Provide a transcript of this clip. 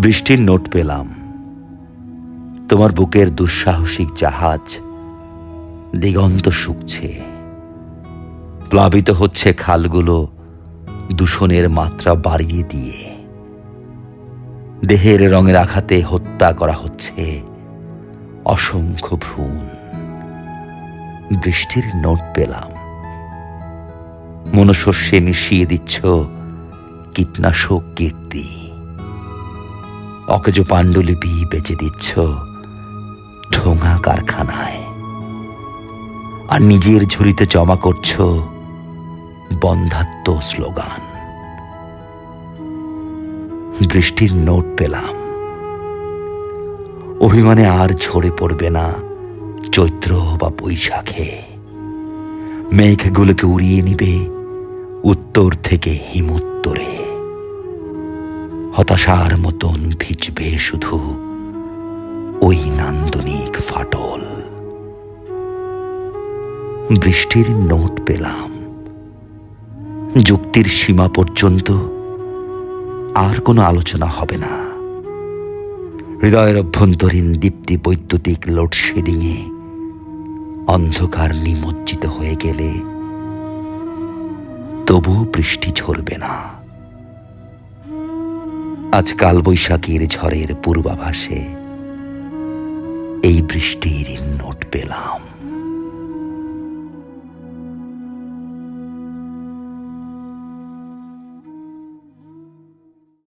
বৃষ্টির নোট পেলাম। তোমার বুকের দুঃসাহসিক জাহাজ দিগন্ত শুকছে। প্লাবিত হচ্ছে খালগুলো দূষণের মাত্রা বাড়িয়ে দিয়ে। দেহের রঙের আঘাতে হত্যা করা হচ্ছে অসংখ্য ভ্রূণ। বৃষ্টির নোট পেলাম। মনশস্যে মিশিয়ে দিচ্ছ কীটনাশক কীর্তি। অকেজো পাণ্ডুলিপি বেচে দিচ্ছ ঠোঙা কারখানায়। আর নিজের ঝুড়িতে জমা করছ বন্ধাত্ম স্লোগান। বৃষ্টির নোট পেলাম। অভিমানে আর ঝরে পড়বে না চৈত্র বা বৈশাখে। মেঘগুলোকে উড়িয়ে নিবে উত্তর থেকে হিমুত্তরে। হতাশার মতন ভিজবে শুধু ওই নান্দনিক ফাটল। বৃষ্টির নোট পেলাম। যুক্তির সীমা পর্যন্ত আর কোনো আলোচনা হবে না। হৃদয়ের অভ্যন্তরীণ দীপ্তি বৈদ্যুতিক লোডশেডিংয়ে অন্ধকার নিমজ্জিত হয়ে গেলে তবু বৃষ্টি ঝরবে না। আজ কালবৈশাখীর ঝড়ের পূর্বাভাসে এই বৃষ্টির নোট পেলাম।